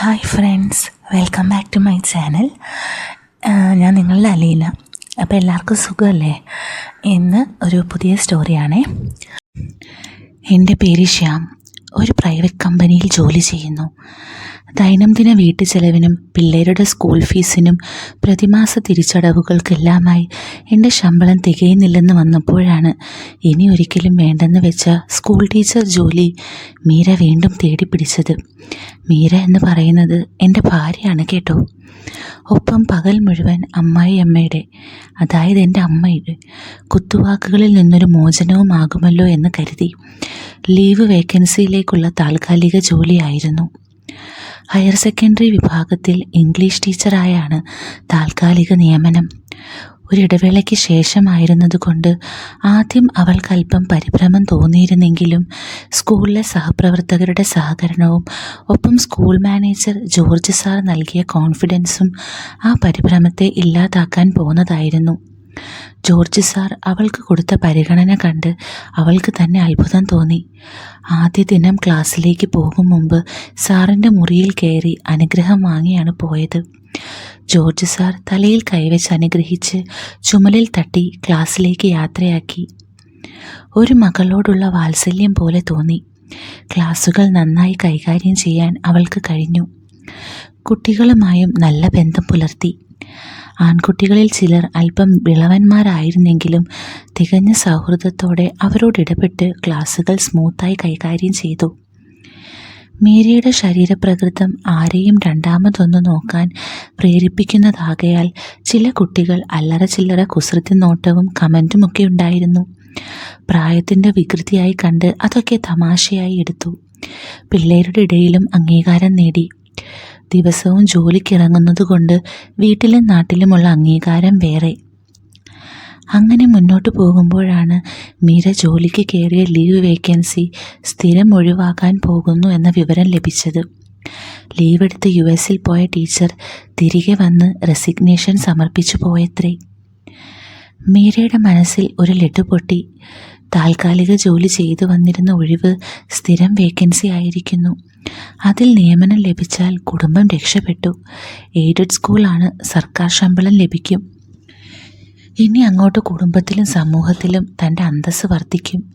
Hi friends welcome back to my channel ഞാൻ നിങ്ങളുടെ അലീന അപ്പോൾ എല്ലാവർക്കും സുഖമല്ലേ? ഇന്ന് ഒരു പുതിയ സ്റ്റോറിയാണേ എന്റെ പേര് ശ്യാം. ഒരു പ്രൈവറ്റ് കമ്പനിയിൽ ജോലി ചെയ്യുന്നു. ദൈനംദിന വീട്ടു ചെലവിനും പിള്ളേരുടെ സ്കൂൾ ഫീസിനും പ്രതിമാസ തിരിച്ചടവുകൾക്കെല്ലാമായി എന്റെ ശമ്പളം തികയുന്നില്ലെന്ന് വന്നപ്പോഴാണ് ഇനി ഒരിക്കലും വേണ്ടെന്ന് വെച്ച സ്കൂൾ ടീച്ചർ ജോലി മീര വീണ്ടും തേടിപ്പിടിച്ചത്. മീര എന്ന് പറയുന്നത് എന്റെ ഭാര്യയാണ് കേട്ടോ. ഒപ്പം പകൽ മുഴുവൻ അമ്മായി അമ്മയുടെ അതായത് എന്റെ അമ്മയുടെ കുത്തുവാക്കുകളിൽ നിന്നൊരു മോചനവും മോചനവുമാകുമല്ലോ എന്ന് കരുതി ലീവ് വേക്കൻസിയിലേക്കുള്ള താൽക്കാലിക ജോലിയായിരുന്നു. ഹയർ സെക്കൻഡറി വിഭാഗത്തിൽ ഇംഗ്ലീഷ് ടീച്ചറായാണ് താൽക്കാലിക നിയമനം. ഒരിടവേളയ്ക്ക് ശേഷമായിരുന്നതുകൊണ്ട് ആദ്യം അവൾക്കല്പം പരിഭ്രമം തോന്നിയിരുന്നെങ്കിലും സ്കൂളിലെ സഹപ്രവർത്തകരുടെ സഹകരണവും ഒപ്പം സ്കൂൾ മാനേജർ ജോർജ് സാർ നൽകിയ കോൺഫിഡൻസും ആ പരിഭ്രമത്തെ ഇല്ലാതാക്കാൻ പോന്നതായിരുന്നു. ജോർജ് സാർ അവൾക്ക് കൊടുത്ത പരിഗണന കണ്ട് അവൾക്ക് തന്നെ അത്ഭുതം തോന്നി. ആദ്യ ദിനം ക്ലാസ്സിലേക്ക് പോകും മുമ്പ് സാറിന്റെ മുറിയിൽ കയറി അനുഗ്രഹം വാങ്ങിയാണ് പോയത്. ജോർജ് സാർ തലയിൽ കൈവച്ച് അനുഗ്രഹിച്ച് ചുമലിൽ തട്ടി ക്ലാസ്സിലേക്ക് യാത്രയാക്കി. ഒരു മകളോടുള്ള വാത്സല്യം പോലെ തോന്നി. ക്ലാസ്സുകൾ നന്നായി കൈകാര്യം ചെയ്യാൻ അവൾക്ക് കഴിഞ്ഞു. കുട്ടികളുമായും നല്ല ബന്ധം പുലർത്തി. ആൺകുട്ടികളിൽ ചിലർ അല്പം വിളവന്മാരായിരുന്നെങ്കിലും തികഞ്ഞ സൗഹൃദത്തോടെ അവരോട് ഇടപെട്ട് ക്ലാസുകൾ സ്മൂത്തായി കൈകാര്യം ചെയ്തു. മേരിയുടെ ശരീരപ്രകൃതം ആരെയും രണ്ടാമതൊന്ന് നോക്കാൻ പ്രേരിപ്പിക്കുന്നതാകയാൽ ചില കുട്ടികൾ അല്ലറ ചില്ലറ കുസൃതി നോട്ടവും കമന്റുമൊക്കെ ഉണ്ടായിരുന്നു. പ്രായത്തിന്റെ വികൃതിയായി കണ്ട് അതൊക്കെ തമാശയായി എടുത്തു. പിള്ളേരുടെ ഇടയിലും അംഗീകാരം നേടി. ദിവസവും ജോലിക്കിറങ്ങുന്നതുകൊണ്ട് വീട്ടിലും നാട്ടിലുമുള്ള അംഗീകാരം വേറെ. അങ്ങനെ മുന്നോട്ട് പോകുമ്പോഴാണ് മീര ജോലിക്ക് കയറിയ ലീവ് വേക്കൻസി സ്ഥിരം ഒഴിവാക്കാൻ പോകുന്നു എന്ന വിവരം ലഭിച്ചത്. ലീവ് എടുത്ത് യു എസിൽ പോയ ടീച്ചർ തിരികെ വന്ന് റെസിഗ്നേഷൻ സമർപ്പിച്ചു പോയത്രേ. മീരയുടെ മനസ്സിൽ ഒരു ലഡു പൊട്ടി. താൽക്കാലിക ജോലി ചെയ്തു വന്നിരുന്ന ഒഴിവ് സ്ഥിരം വേക്കൻസി ആയിരിക്കുന്നു. അതിൽ നിയമനം ലഭിച്ചാൽ കുടുംബം രക്ഷപ്പെട്ടു. എയ്ഡഡ് സ്കൂളാണ് സർക്കാർ ശമ്പളം ലഭിക്കും. ഇനി അങ്ങോട്ട് കുടുംബത്തിലും സമൂഹത്തിലും തന്റെ അന്തസ്സ് വർദ്ധിക്കും.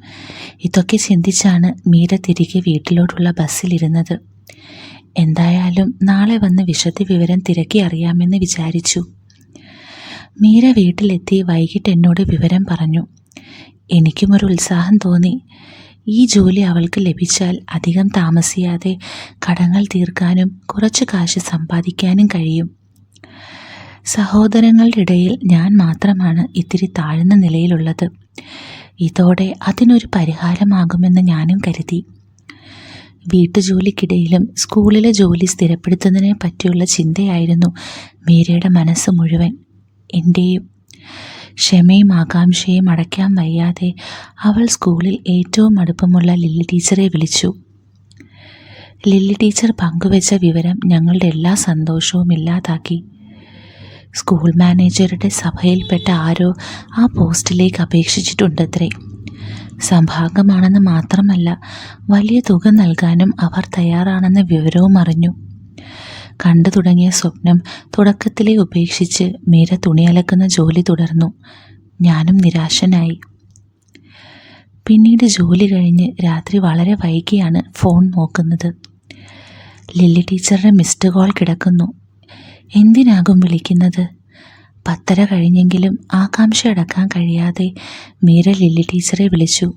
ഇതൊക്കെ ചിന്തിച്ചാണ് മീര തിരികെ വീട്ടിലോട്ടുള്ള ബസ്സിലിരുന്നത് എന്തായാലും നാളെ വന്ന് വിശദ വിവരം തിരക്കി അറിയാമെന്ന് വിചാരിച്ചു. മീര വീട്ടിലെത്തി വൈകിട്ട് എന്നോട് വിവരം പറഞ്ഞു. എനിക്കും ഒരു ഉത്സാഹം തോന്നി. ഈ ജോലി അവൾക്ക് ലഭിച്ചാൽ അധികം താമസിയാതെ കടങ്ങൾ തീർക്കാനും കുറച്ച് കാശ് സമ്പാദിക്കാനും കഴിയും. സഹോദരങ്ങളുടെ ഇടയിൽ ഞാൻ മാത്രമാണ് ഇത്തിരി താഴ്ന്ന നിലയിലുള്ളത്. ഇതോടെ അതിനൊരു പരിഹാരമാകുമെന്ന് ഞാനും കരുതി. വീട്ടുജോലിക്കിടയിലും സ്കൂളിലെ ജോലി സ്ഥിരപ്പെടുത്തുന്നതിനെ പറ്റിയുള്ള ചിന്തയായിരുന്നു മീരയുടെ മനസ്സ് മുഴുവൻ. എന്റെയും ക്ഷമയും ആകാംക്ഷയും അടയ്ക്കാൻ വയ്യാതെ അവൾ സ്കൂളിൽ ഏറ്റവും അടുപ്പമുള്ള ലില്ലി ടീച്ചറെ വിളിച്ചു. ലില്ലി ടീച്ചർ പങ്കുവച്ച വിവരം ഞങ്ങളുടെ എല്ലാ സന്തോഷവും ഇല്ലാതാക്കി. സ്കൂൾ മാനേജറുടെ സഭയിൽപ്പെട്ട ആരോ ആ പോസ്റ്റിലേക്ക് അപേക്ഷിച്ചിട്ടുണ്ടത്രേ. സംഭാഗമാണെന്ന് മാത്രമല്ല വലിയ തുക നൽകാനും അവർ തയ്യാറാണെന്ന വിവരവും അറിഞ്ഞു. കണ്ടു തുടങ്ങിയ സ്വപ്നം തുടക്കത്തിലെ ഉപേക്ഷിച്ച് മീര തുണിയലക്കുന്ന ജോലി തുടർന്നു. ഞാനും നിരാശനായി. പിന്നീട് ജോലി കഴിഞ്ഞ് രാത്രി വളരെ വൈകിയാണ് ഫോൺ നോക്കുന്നത്. ലില്ലി ടീച്ചറുടെ മിസ്ഡ് കോൾ കിടക്കുന്നു. എന്തിനാകും വിളിക്കുന്നത്? പത്തര കഴിഞ്ഞെങ്കിലും ആകാംക്ഷ അടക്കാൻ കഴിയാതെ മീര ലില്ലി ടീച്ചറെ വിളിച്ചു.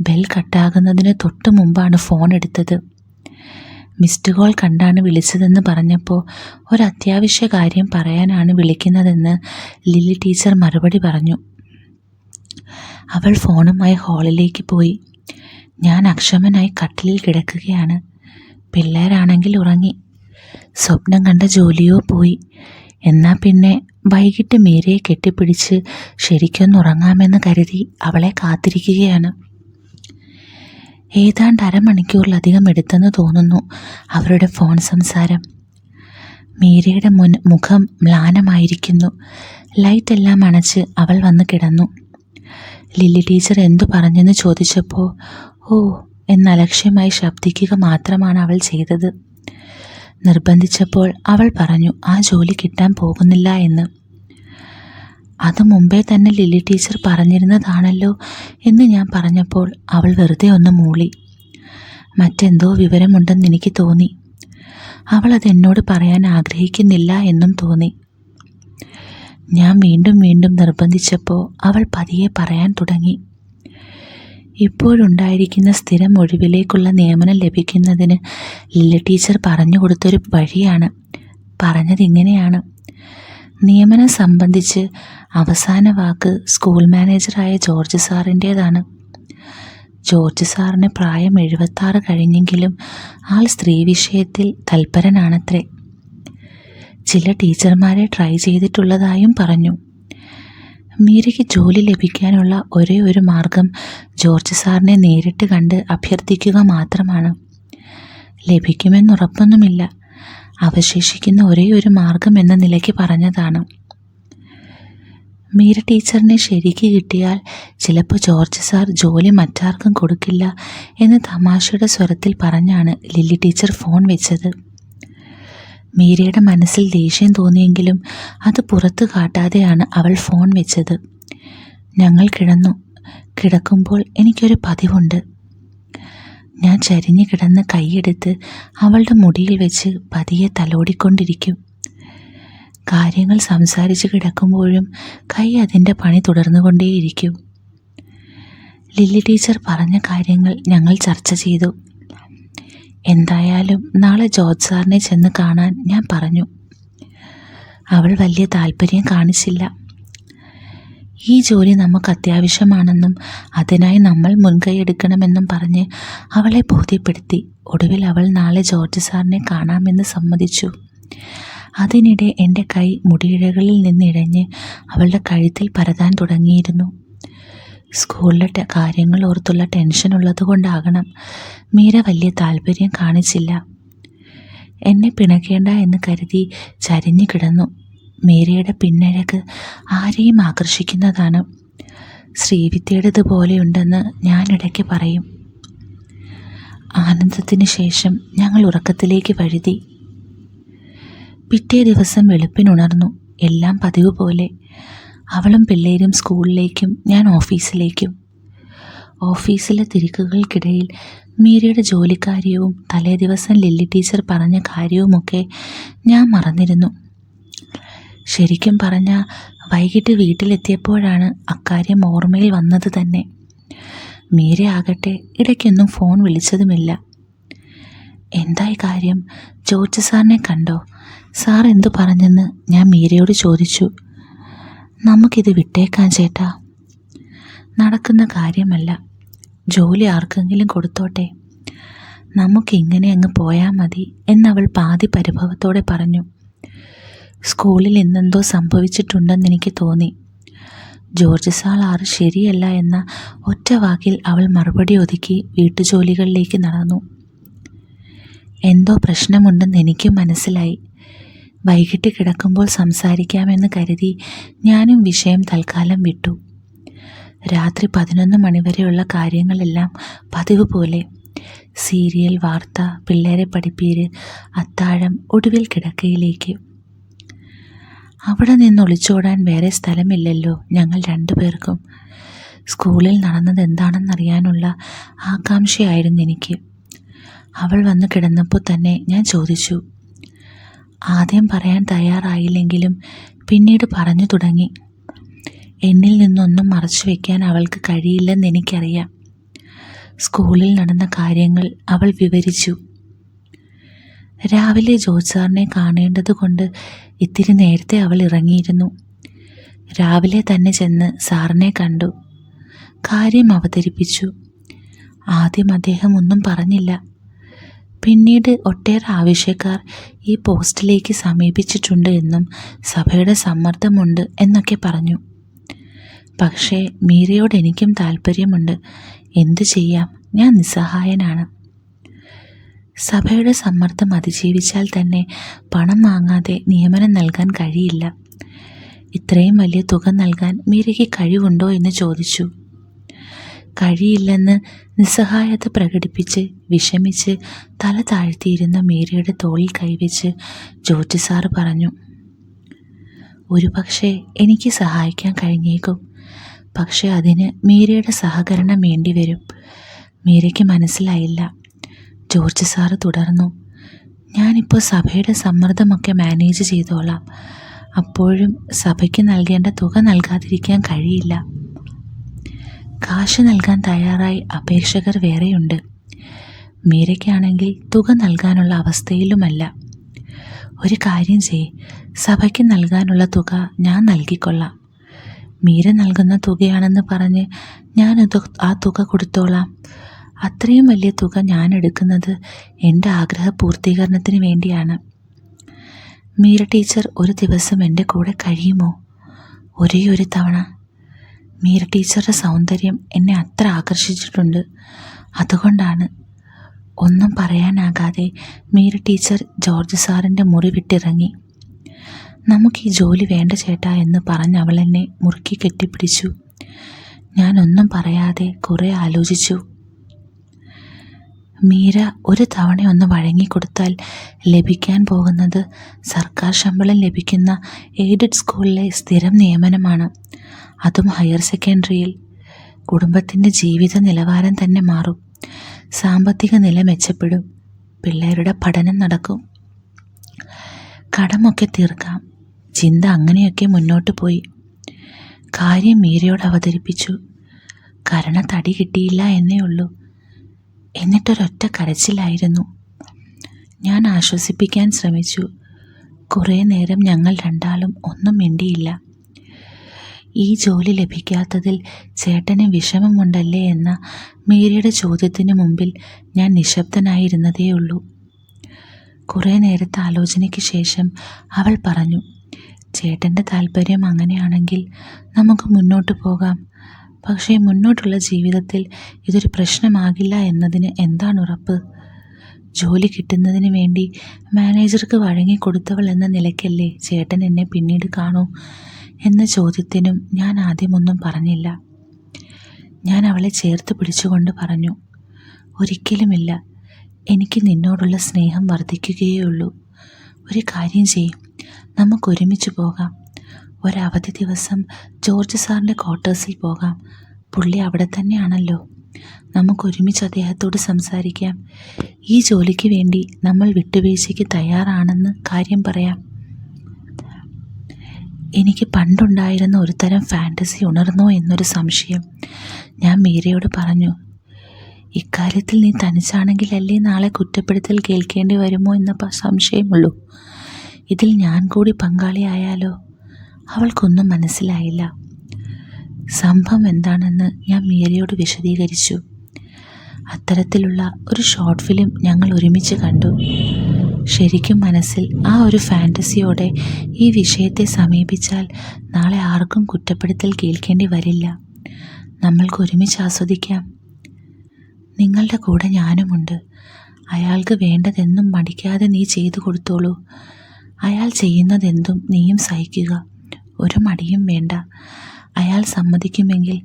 ബെൽ കട്ടാകുന്നതിന് തൊട്ടു മുമ്പാണ് ഫോൺ എടുത്തത്. മിസ്ഡ് കോൾ കണ്ടാണ് വിളിച്ചതെന്ന് പറഞ്ഞപ്പോൾ ഒരു അത്യാവശ്യ കാര്യം പറയാനാണ് വിളിക്കുന്നതെന്ന് ലില്ലി ടീച്ചർ മറുപടി പറഞ്ഞു. അവൾ ഫോണുമായി ഹാളിലേക്ക് പോയി. ഞാൻ അക്ഷമനായി കട്ടിലിൽ കിടക്കുകയാണ്. പിള്ളേരാണെങ്കിൽ ഉറങ്ങി. സ്വപ്നം കണ്ട ജോലിയോ പോയി. എന്നാൽ പിന്നെ വൈകിട്ട് മീരയെ കെട്ടിപ്പിടിച്ച് ശരിക്കൊന്നുറങ്ങാമെന്ന് കരുതി അവളെ കാത്തിരിക്കുകയാണ്. ഏതാണ്ട് അരമണിക്കൂറിലധികം എടുത്തെന്ന് തോന്നുന്നു അവരുടെ ഫോൺ സംസാരം. മീരയുടെ മുൻ മുഖം മ്ലാനമായിരിക്കുന്നു. ലൈറ്റ് എല്ലാം അണച്ച് അവൾ വന്ന് കിടന്നു. ലില്ലി ടീച്ചർ എന്തു പറഞ്ഞെന്ന് ചോദിച്ചപ്പോൾ ഓ എന്നലക്ഷ്യമായി ശബ്ദിക്കുക മാത്രമാണ് അവൾ ചെയ്തത്. നിർബന്ധിച്ചപ്പോൾ അവൾ പറഞ്ഞു ആ ജോലി കിട്ടാൻ പോകുന്നില്ല എന്ന്. അത് മുമ്പേ തന്നെ ലില്ലി ടീച്ചർ പറഞ്ഞിരുന്നതാണല്ലോ എന്ന് ഞാൻ പറഞ്ഞപ്പോൾ അവൾ വെറുതെ ഒന്ന് മൂളി. മറ്റെന്തോ വിവരമുണ്ടെന്ന് എനിക്ക് തോന്നി. അവൾ അതെന്നോട് പറയാൻ ആഗ്രഹിക്കുന്നില്ല എന്നും തോന്നി. ഞാൻ വീണ്ടും വീണ്ടും നിർബന്ധിച്ചപ്പോൾ അവൾ പതിയെ പറയാൻ തുടങ്ങി. ഇപ്പോഴുണ്ടായിരിക്കുന്ന സ്ഥിരം ഒഴിവിലേക്കുള്ള നിയമനം ലഭിക്കുന്നതിന് ലില്ലി ടീച്ചർ പറഞ്ഞു കൊടുത്തൊരു വഴിയാണ്. പറഞ്ഞതിങ്ങനെയാണ്. നിയമനം സംബന്ധിച്ച് അവസാന വാക്ക് സ്കൂൾ മാനേജറായ ജോർജ് സാറിന്റേതാണ് ജോർജ് സാറിന് പ്രായം എഴുപത്താറ് കഴിഞ്ഞെങ്കിലും ആൾ സ്ത്രീ വിഷയത്തിൽ തൽപരനാണത്രേ. ചില ടീച്ചർമാരെ ട്രൈ ചെയ്തിട്ടുള്ളതായും പറഞ്ഞു. മീരയ്ക്ക് ജോലി ലഭിക്കാനുള്ള ഒരേ ഒരു മാർഗം ജോർജ് സാറിനെ നേരിട്ട് കണ്ട് അഭ്യർത്ഥിക്കുക മാത്രമാണ്. ലഭിക്കുമെന്നുറപ്പൊന്നുമില്ല. അവശേഷിക്കുന്ന ഒരേ ഒരു മാർഗം എന്ന നിലയ്ക്ക് പറഞ്ഞതാണ്. മീര ടീച്ചറിനെ ശരിക്ക് കിട്ടിയാൽ ചിലപ്പോൾ ജോർജ് സാർ ജോലി മറ്റാർക്കും കൊടുക്കില്ല എന്ന് തമാശയുടെ സ്വരത്തിൽ പറഞ്ഞാണ് ലില്ലി ടീച്ചർ ഫോൺ വെച്ചത്. മീരയുടെ മനസ്സിൽ ദേഷ്യം തോന്നിയെങ്കിലും അത് പുറത്തു കാട്ടാതെയാണ് അവൾ ഫോൺ വെച്ചത്. ഞങ്ങൾ കിടന്നു. കിടക്കുമ്പോൾ എനിക്കൊരു പതിവുണ്ട്. ഞാൻ ചരിഞ്ഞു കിടന്ന കൈയെടുത്ത് അവളുടെ മുടിയിൽ വെച്ച് പതിയെ തലോടിക്കൊണ്ടിരിക്കും. കാര്യങ്ങൾ സംസാരിച്ച് കിടക്കുമ്പോഴും കൈ അതിന്റെ പണി തുടർന്നുകൊണ്ടേയിരിക്കും. ലില്ലി ടീച്ചർ പറഞ്ഞ കാര്യങ്ങൾ ഞങ്ങൾ ചർച്ച ചെയ്തു. എന്തായാലും നാളെ ജോർജ് സാറിനെ ചെന്ന് കാണാൻ ഞാൻ പറഞ്ഞു. അവൾ വലിയ താല്പര്യം കാണിച്ചില്ല. ഈ ജോലി നമുക്ക് അത്യാവശ്യമാണെന്നും അതിനായി നമ്മൾ മുൻകൈ എടുക്കണമെന്നും പറഞ്ഞ് അവളെ ബോധ്യപ്പെടുത്തി ഒടുവിൽ അവൾ നാളെ ജോർജ് സാറിനെ കാണാമെന്ന് സമ്മതിച്ചു. അതിനിടെ എന്റെ കൈ മുടിയിഴകളിൽ നിന്നിഴഞ്ഞ് അവളുടെ കഴുത്തിൽ പരതാൻ തുടങ്ങിയിരുന്നു. സ്കൂളിലെ കാര്യങ്ങൾ ഓർത്തുള്ള ടെൻഷൻ ഉള്ളതുകൊണ്ടാകണം മീര വലിയ താല്പര്യം കാണിച്ചില്ല. എന്നെ പിണക്കേണ്ട എന്ന് കരുതി ചരിഞ്ഞു കിടന്നു. മീരയുടെ പിന്നഴക് ആരെയും ആകർഷിക്കുന്നതാണ്. ശ്രീവിദ്യയുടേതുപോലെയുണ്ടെന്ന് ഞാൻ ഇടയ്ക്ക് പറയും. ആനന്ദത്തിന് ശേഷം ഞങ്ങൾ ഉറക്കത്തിലേക്ക് വഴുതി. പിറ്റേ ദിവസം വെളുപ്പിനുണർന്നു. എല്ലാം പതിവ് പോലെ. അവളും പിള്ളേരും സ്കൂളിലേക്കും ഞാൻ ഓഫീസിലേക്കും. ഓഫീസിലെ തിരക്കുകൾക്കിടയിൽ മീരയുടെ ജോലിക്കാര്യവും തലേ ദിവസം ലില്ലി ടീച്ചർ പറഞ്ഞ കാര്യവുമൊക്കെ ഞാൻ മറന്നിരുന്നു. ശരിക്കും പറഞ്ഞാൽ വൈകിട്ട് വീട്ടിലെത്തിയപ്പോഴാണ് അക്കാര്യം ഓർമ്മയിൽ വന്നത് തന്നെ. മീര ആകട്ടെ ഇടയ്ക്കൊന്നും ഫോൺ വിളിച്ചതുമില്ല. എന്തായി കാര്യം? ജോർജ് സാറിനെ കണ്ടോ? സാർ എന്തു പറഞ്ഞെന്ന് ഞാൻ മീരയോട് ചോദിച്ചു. നമുക്കിത് വിട്ടേക്കാൻ ചേട്ടാ. നടക്കുന്ന കാര്യമല്ല. ജോലി ആർക്കെങ്കിലും കൊടുത്തോട്ടെ. നമുക്കിങ്ങനെ അങ്ങ് പോയാൽ മതി എന്നവൾ പാതി പരിഭവത്തോടെ പറഞ്ഞു. സ്കൂളിൽ ഇന്നെന്തോ സംഭവിച്ചിട്ടുണ്ടെന്ന് എനിക്ക് തോന്നി. ജോർജ് സാൾ ശരിയല്ല എന്ന ഒറ്റ വാക്കിൽ അവൾ മറുപടി ഒതുക്കി വീട്ടുജോലികളിലേക്ക് നടന്നു. എന്തോ പ്രശ്നമുണ്ടെന്ന് എനിക്കും മനസ്സിലായി. വൈകിട്ട് കിടക്കുമ്പോൾ സംസാരിക്കാമെന്ന് കരുതി ഞാനും വിഷയം തൽക്കാലം വിട്ടു. രാത്രി പതിനൊന്ന് മണിവരെയുള്ള കാര്യങ്ങളെല്ലാം പതിവ് പോലെ. സീരിയൽ വാർത്ത പിള്ളേരെ പഠിപ്പീര് അത്താഴം ഒടുവിൽ കിടക്കയിലേക്ക്. അവിടെ നിന്ന് ഒളിച്ചോടാൻ വേറെ സ്ഥലമില്ലല്ലോ ഞങ്ങൾ രണ്ടുപേർക്കും. സ്കൂളിൽ നടന്നത് എന്താണെന്നറിയാനുള്ള ആകാംക്ഷയായിരുന്നു എനിക്ക്. അവൾ വന്നു കിടന്നപ്പോൾ തന്നെ ഞാൻ ചോദിച്ചു ആദ്യം പറയാൻ തയ്യാറായില്ലെങ്കിലും പിന്നീട് പറഞ്ഞു തുടങ്ങി. എന്നിൽ നിന്നൊന്നും മറച്ചു വയ്ക്കാൻ അവൾക്ക് കഴിയില്ലെന്ന് എനിക്കറിയാം. സ്കൂളിൽ നടന്ന കാര്യങ്ങൾ അവൾ വിവരിച്ചു. രാവിലെ ജോർജ് സാറിനെ കാണേണ്ടതുകൊണ്ട് ഇത്തിരി നേരത്തെ അവൾ ഇറങ്ങിയിരുന്നു. രാവിലെ തന്നെ ചെന്ന് സാറിനെ കണ്ടു. കാര്യം അവതരിപ്പിച്ചു. ആദ്യം അദ്ദേഹം ഒന്നും പറഞ്ഞില്ല. പിന്നീട് ഒട്ടേറെ ആവശ്യക്കാർ ഈ പോസ്റ്റിലേക്ക് സമീപിച്ചിട്ടുണ്ട് എന്നും സഭയുടെ സമ്മർദ്ദമുണ്ട് എന്നൊക്കെ പറഞ്ഞു. പക്ഷേ മീരയോട് എനിക്കും താല്പര്യമുണ്ട് എന്തു ചെയ്യാം? ഞാൻ നിസ്സഹായനാണ്. സഭയുടെ സമ്മർദ്ദം അതിജീവിച്ചാൽ തന്നെ പണം വാങ്ങാതെ നിയമനം നൽകാൻ കഴിയില്ല. ഇത്രയും വലിയ തുക നൽകാൻ മീരയ്ക്ക് കഴിവുണ്ടോ എന്ന് ചോദിച്ചു. കഴിയില്ലെന്ന് നിസ്സഹായത പ്രകടിപ്പിച്ച് വിഷമിച്ച് തല താഴ്ത്തിയിരുന്ന മീരയുടെ തോളിൽ കൈവച്ച് ജോർജ് പറഞ്ഞു പറഞ്ഞു ഒരുപക്ഷെ എനിക്ക് സഹായിക്കാൻ കഴിഞ്ഞേക്കും. പക്ഷേ അതിന് മീരയുടെ സഹകരണം വേണ്ടിവരും. മീരയ്ക്ക് മനസ്സിലായില്ല. ജോർജ് സാറ് തുടർന്നു. ഞാനിപ്പോൾ സഭയുടെ സമ്മർദ്ദമൊക്കെ മാനേജ് ചെയ്തോളാം. അപ്പോഴും സഭയ്ക്ക് നൽകേണ്ട തുക നൽകാതിരിക്കാൻ കഴിയില്ല. കാശ് നൽകാൻ തയ്യാറായി അപേക്ഷകർ വേറെയുണ്ട്. മീരയ്ക്കാണെങ്കിൽ തുക നൽകാനുള്ള അവസ്ഥയിലുമല്ല. ഒരു കാര്യം ചെയ് സഭയ്ക്ക് നൽകാനുള്ള തുക ഞാൻ നൽകിക്കൊള്ളാം. മീര നൽകുന്ന തുകയാണെന്ന് പറഞ്ഞ് ഞാനത് ആ തുക കൊടുത്തോളാം. അത്രയും വലിയ തുക ഞാൻ എടുക്കുന്നത് എന്റെ ആഗ്രഹ പൂർത്തീകരണത്തിന് വേണ്ടിയാണ്. മീര ടീച്ചർ ഒരു ദിവസം എന്റെ കൂടെ കഴിയുമോ? ഒരേ ഒരു തവണ. മീര ടീച്ചറുടെ സൗന്ദര്യം എന്നെ അത്ര ആകർഷിച്ചിട്ടുണ്ട്. അതുകൊണ്ടാണ്. ഒന്നും പറയാനാകാതെ മീര ടീച്ചർ ജോർജ് സാറിന്റെ മുറി വിട്ടിറങ്ങി. നമുക്ക് ഈ ജോലി വേണ്ട ചേട്ടാ എന്ന് പറഞ്ഞ് അവൾ എന്നെ മുറുക്കി കെട്ടിപ്പിടിച്ചു. ഞാനൊന്നും പറയാതെ കുറേ ആലോചിച്ചു. മീര ഒരു തവണ ഒന്ന് വഴങ്ങിക്കൊടുത്താൽ ലഭിക്കാൻ പോകുന്നത് സർക്കാർ ശമ്പളം ലഭിക്കുന്ന എയ്ഡഡ് സ്കൂളിലെ സ്ഥിരം നിയമനമാണ്. അതും ഹയർ സെക്കൻഡറിയിൽ. കുടുംബത്തിന്റെ ജീവിത നിലവാരം തന്നെ മാറും. സാമ്പത്തിക നില മെച്ചപ്പെടും. പിള്ളേരുടെ പഠനം നടക്കും. കടമൊക്കെ തീർക്കാം. ചിന്ത അങ്ങനെയൊക്കെ മുന്നോട്ട് പോയി. കാര്യം മീരയോട് അവതരിപ്പിച്ചു. കരണ തടി കിട്ടിയില്ല എന്നേ ഉള്ളൂ. എന്നിട്ടൊരൊറ്റ കരച്ചിലായിരുന്നു. ഞാൻ ആശ്വസിപ്പിക്കാൻ ശ്രമിച്ചു. കുറേ നേരം ഞങ്ങൾ രണ്ടാളും ഒന്നും മിണ്ടിയില്ല. ഈ ജോലി ലഭിക്കാത്തതിൽ ചേട്ടന് വിഷമമുണ്ടല്ലേ എന്ന മീരയുടെ ചോദ്യത്തിന് മുമ്പിൽ ഞാൻ നിശബ്ദനായിരുന്നതേയുള്ളൂ. കുറേ നേരത്തെ ആലോചനയ്ക്ക് ശേഷം അവൾ പറഞ്ഞു ചേട്ടന്റെ താല്പര്യം അങ്ങനെയാണെങ്കിൽ നമുക്ക് മുന്നോട്ട് പോകാം. പക്ഷേ മുന്നോട്ടുള്ള ജീവിതത്തിൽ ഇതൊരു പ്രശ്നമാകില്ല എന്നതിന് എന്താണ് ഉറപ്പ്? ജോലി കിട്ടുന്നതിന് വേണ്ടി മാനേജർക്ക് വഴങ്ങിക്കൊടുത്തവൾ എന്ന നിലയ്ക്കല്ലേ ചേട്ടൻ എന്നെ പിന്നീട് കാണൂ എന്ന ചോദ്യത്തിനും ഞാൻ ആദ്യമൊന്നും പറഞ്ഞില്ല. ഞാൻ അവളെ ചേർത്ത് പിടിച്ചുകൊണ്ട് പറഞ്ഞു ഒരിക്കലുമില്ല. എനിക്ക് നിന്നോടുള്ള സ്നേഹം വർദ്ധിക്കുകയേ ഉള്ളൂ. ഒരു കാര്യം ചെയ്യും. നമുക്കൊരുമിച്ച് പോകാം. ഒരവധി ദിവസം ജോർജ് സാറിന്റെ ക്വാർട്ടേഴ്സിൽ പോകാം. പുള്ളി അവിടെ തന്നെയാണല്ലോ. നമുക്ക് ഒരുമിച്ച് അദ്ദേഹത്തോട് സംസാരിക്കാം. ഈ ജോലിക്ക് വേണ്ടി നമ്മൾ വിട്ടുവീഴ്ചയ്ക്ക് തയ്യാറാണെന്ന് കാര്യം പറയാം. എനിക്ക് പണ്ടുണ്ടായിരുന്ന ഒരു തരം ഫാന്റസി ഉണർന്നോ എന്നൊരു സംശയം. ഞാൻ മീരയോട് പറഞ്ഞു ഇക്കാര്യത്തിൽ നീ തനിച്ചാണെങ്കിലല്ലേ നാളെ കുറ്റപ്പെടുത്തൽ കേൾക്കേണ്ടി വരുമോ എന്ന സംശയമുള്ളൂ. ഇതിൽ ഞാൻ കൂടി പങ്കാളിയായാലോ? അവൾക്കൊന്നും മനസ്സിലായില്ല. സംഭവം എന്താണെന്ന് ഞാൻ മീരയോട് വിശദീകരിച്ചു. അത്തരത്തിലുള്ള ഒരു ഷോർട്ട് ഫിലിം ഞങ്ങൾ ഒരുമിച്ച് കണ്ടു. ശരിക്കും മനസ്സിൽ ആ ഒരു ഫാന്റസിയോടെ ഈ വിഷയത്തെ സമീപിച്ചാൽ നാളെ ആർക്കും കുറ്റപ്പെടുത്തൽ കേൾക്കേണ്ടി വരില്ല. നമ്മൾക്ക് ഒരുമിച്ച് ആസ്വദിക്കാം. നിങ്ങളുടെ കൂടെ ഞാനുമുണ്ട്. അയാൾക്ക് വേണ്ടതെന്നും മടിക്കാതെ നീ ചെയ്തു കൊടുത്തോളൂ. അയാൾ ചെയ്യുന്നതെന്തും നീയും സഹിക്കുക. ഒരു മടിയും വേണ്ട. അയാൾ സമ്മതിക്കുമെങ്കിൽ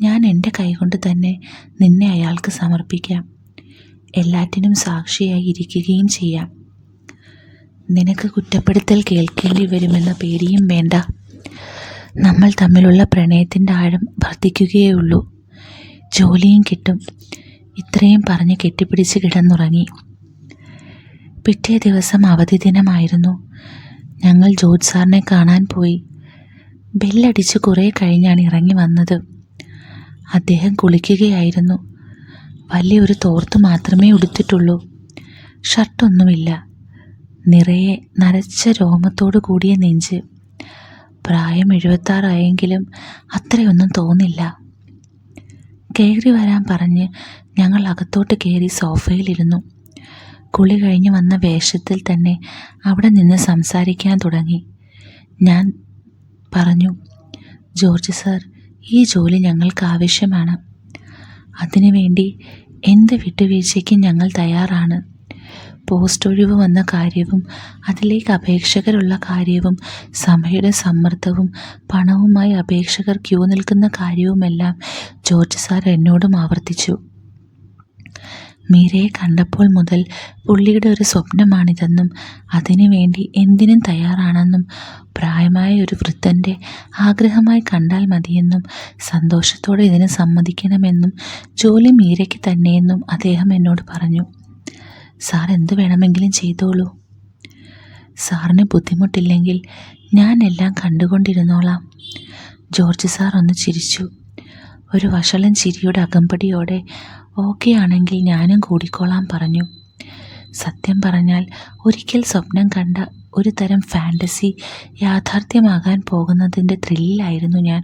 ഞാൻ എന്റെ കൈകൊണ്ട് തന്നെ നിന്നെ അയാൾക്ക് സമർപ്പിക്കാം. എല്ലാറ്റിനും സാക്ഷിയായി ഇരിക്കുകയും ചെയ്യാം. നിനക്ക് കുറ്റപ്പെടുത്തൽ കേൾക്കേണ്ടി വരുമെന്ന പേടിയും വേണ്ട. നമ്മൾ തമ്മിലുള്ള പ്രണയത്തിന്റെ ആഴം വർദ്ധിക്കുകയുള്ളൂ ജോലിയും കിട്ടും. ഇത്രയും പറഞ്ഞ് കെട്ടിപ്പിടിച്ച് കിടന്നുറങ്ങി. പിറ്റേ ദിവസം അവധി ദിനമായിരുന്നു ഞങ്ങൾ ജോത്സാറിനെ കാണാൻ പോയി. ബെല്ലടിച്ച് കുറേ കഴിഞ്ഞാണ് ഇറങ്ങി വന്നത്. അദ്ദേഹം കുളിക്കുകയായിരുന്നു. വലിയൊരു തോർത്ത് മാത്രമേ ഉടുത്തിട്ടുള്ളൂ. ഷർട്ടൊന്നുമില്ല. നിറയെ നരച്ച രോമത്തോടു കൂടിയ നെഞ്ച്. പ്രായം എഴുപത്താറായെങ്കിലും അത്രയൊന്നും തോന്നില്ല. കയറി വരാൻ പറഞ്ഞ് ഞങ്ങൾ അകത്തോട്ട് കയറി സോഫയിലിരുന്നു. കുളി കഴിഞ്ഞ് വന്ന വേഷത്തിൽ തന്നെ അവിടെ നിന്ന് സംസാരിക്കാൻ തുടങ്ങി. ഞാൻ പറഞ്ഞു ജോർജ് സാർ ഈ ജോലി ഞങ്ങൾക്ക് ആവശ്യമാണ്. അതിനുവേണ്ടി എന്ത് വിട്ടുവീഴ്ചയ്ക്കും ഞങ്ങൾ തയ്യാറാണ്. പോസ്റ്റ് ഒഴിവ് വന്ന കാര്യവും അതിലേക്ക് അപേക്ഷകരുള്ള കാര്യവും സഭയുടെ സമ്മർദ്ദവും പണവുമായി അപേക്ഷകർ ക്യൂ നിൽക്കുന്ന കാര്യവുമെല്ലാം ജോർജ് സാർ എന്നോടും ആവർത്തിച്ചു. മീരയെ കണ്ടപ്പോൾ മുതൽ പുള്ളിയുടെ ഒരു സ്വപ്നമാണിതെന്നും അതിനു വേണ്ടി എന്തിനും തയ്യാറാണെന്നും പ്രായമായ ഒരു വൃദ്ധന്റെ ആഗ്രഹമായി കണ്ടാൽ മതിയെന്നും സന്തോഷത്തോടെ ഇതിന് സമ്മതിക്കണമെന്നും ജോലി മീരയ്ക്ക് തന്നെയെന്നും അദ്ദേഹം എന്നോട് പറഞ്ഞു. സാർ എന്തു വേണമെങ്കിലും ചെയ്തോളൂ. സാറിന് ബുദ്ധിമുട്ടില്ലെങ്കിൽ ഞാൻ എല്ലാം കണ്ടുകൊണ്ടിരുന്നോളാം. ജോർജ് സാർ ഒന്ന് ചിരിച്ചു. ഒരു വഷളൻ ചിരിയുടെ അകമ്പടിയോടെ ഓക്കെ ആണെങ്കിൽ ഞാനും കൂടിക്കോളാം പറഞ്ഞു. സത്യം പറഞ്ഞാൽ ഒരിക്കൽ സ്വപ്നം കണ്ട ഒരു തരം ഫാന്റസി യാഥാർത്ഥ്യമാകാൻ പോകുന്നതിന്റെ ത്രില്ലിലായിരുന്നു ഞാൻ.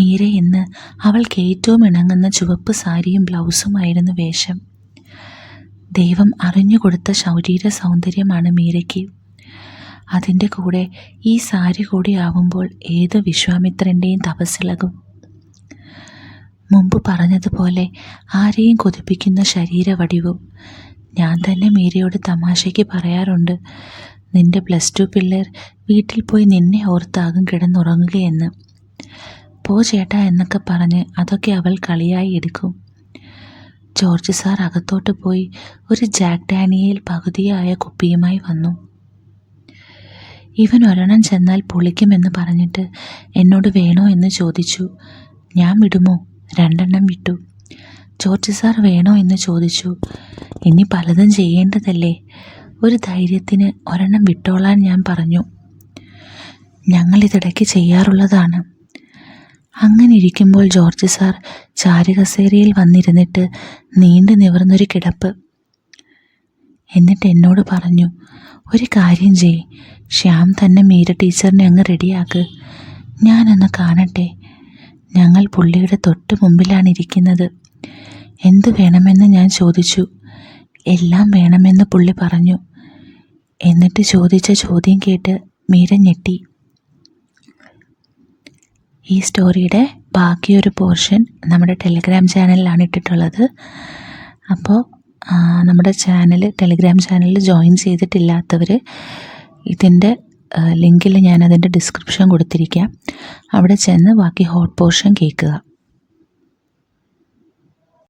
മീര ഇന്ന് അവൾക്ക് ഏറ്റവും ഇണങ്ങുന്ന ചുവപ്പ് സാരിയും ബ്ലൗസുമായിരുന്നു വേഷം. ദൈവം അറിഞ്ഞുകൊടുത്ത ശൗരീര സൗന്ദര്യമാണ് മീരയ്ക്ക്. അതിന്റെ കൂടെ ഈ സാരി കൂടി ആവുമ്പോൾ ഏത് വിശ്വാമിത്രന്റെയും തപസ്സിളകും. മുമ്പ് പറഞ്ഞതുപോലെ ആരെയും കൊതിപ്പിക്കുന്ന ശരീരവടിവും. ഞാൻ തന്നെ മീരയോട് തമാശയ്ക്ക് പറയാറുണ്ട് നിന്റെ പ്ലസ് ടു പിള്ളേർ വീട്ടിൽ പോയി നിന്നെ ഓർത്താകും കിടന്നുറങ്ങുകയെന്ന്. പോ ചേട്ടാ എന്നൊക്കെ പറഞ്ഞ് അതൊക്കെ അവൾ കളിയായി എടുക്കും. ജോർജ് സാർ അകത്തോട്ട് പോയി ഒരു ജാക്ക് ഡാനിയയിൽ പകുതിയായ കുപ്പിയുമായി വന്നു. ഇവൻ ഒരെണ്ണം ചെന്നാൽ പൊളിക്കുമെന്ന് പറഞ്ഞിട്ട് എന്നോട് വേണോ എന്ന് ചോദിച്ചു. ഞാൻ വിടുമോ? രണ്ടെണ്ണം വിട്ടു. ജോർജ് സാർ വേണോ എന്ന് ചോദിച്ചു. ഇനി പലതും ചെയ്യേണ്ടതല്ലേ? ഒരു ധൈര്യത്തിന് ഒരെണ്ണം വിട്ടോളാൻ ഞാൻ പറഞ്ഞു. ഞങ്ങളിതിടയ്ക്ക് ചെയ്യാറുള്ളതാണ്. അങ്ങനെ ഇരിക്കുമ്പോൾ ജോർജ് സാർ ചാരുകസേരയിൽ വന്നിരുന്നിട്ട് നീണ്ടു നിവർന്നൊരു കിടപ്പ്. എന്നിട്ട് എന്നോട് പറഞ്ഞു ഒരു കാര്യം ചെയ് ശ്യാം തന്നെ മീര ടീച്ചറിനെ അങ്ങ് റെഡിയാക്ക്. ഞാനൊന്ന് കാണട്ടെ. ഞങ്ങൾ പുള്ളിയുടെ തൊട്ട് മുമ്പിലാണ് ഇരിക്കുന്നത് എന്തു വേണമെന്ന് ഞാൻ ചോദിച്ചു. എല്ലാം വേണമെന്ന് പുള്ളി പറഞ്ഞു. എന്നിട്ട് ചോദിച്ച ചോദ്യം കേട്ട് മീര ഞെട്ടി. ഈ സ്റ്റോറിയുടെ ബാക്കിയൊരു പോർഷൻ നമ്മുടെ ടെലിഗ്രാം ചാനലിലാണ് ഇട്ടിട്ടുള്ളത്. അപ്പോൾ നമ്മുടെ ചാനൽ ടെലിഗ്രാം ചാനലിൽ ജോയിൻ ചെയ്തിട്ടില്ലാത്തവർ ഇതിന്റെ ലിങ്കിൽ ഞാനതിന്റെ ഡിസ്ക്രിപ്ഷൻ കൊടുത്തിരിക്കാം. അവിടെ ചെന്ന് ബാക്കി ഹോട്ട് പോർഷൻ കേൾക്കുക.